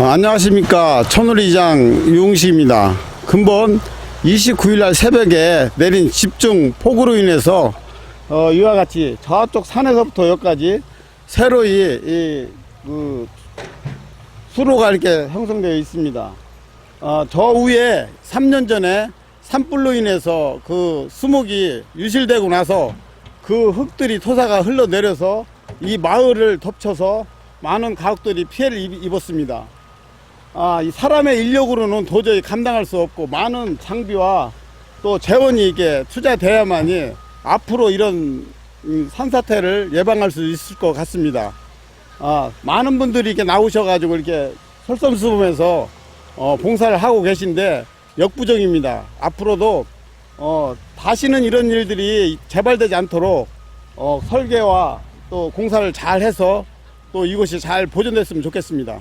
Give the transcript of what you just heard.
어, 안녕하십니까 천우리장 유웅식입니다. 근본 29일 날 새벽에 내린 집중 폭우로 인해서 어, 이와 같이 저쪽 산에서부터 여기까지 새로이 이, 그, 수로가 이렇게 형성되어 있습니다. 어, 저 위에 3년 전에 산불로 인해서 그 수목이 유실되고 나서 그 흙들이 토사가 흘러내려서 이 마을을 덮쳐서 많은 가족들이 피해를 입- 입었습니다. 아, 이 사람의 인력으로는 도저히 감당할 수 없고 많은 장비와 또 재원이 이게 투자돼야만이 앞으로 이런 음, 산사태를 예방할 수 있을 것 같습니다. 아, 많은 분들이 이렇게 나오셔가지고 이렇게 설섬수범해서 어, 봉사를 하고 계신데 역부족입니다. 앞으로도 어, 다시는 이런 일들이 재발되지 않도록 어, 설계와 또 공사를 잘 해서 또 이것이 잘 보존됐으면 좋겠습니다.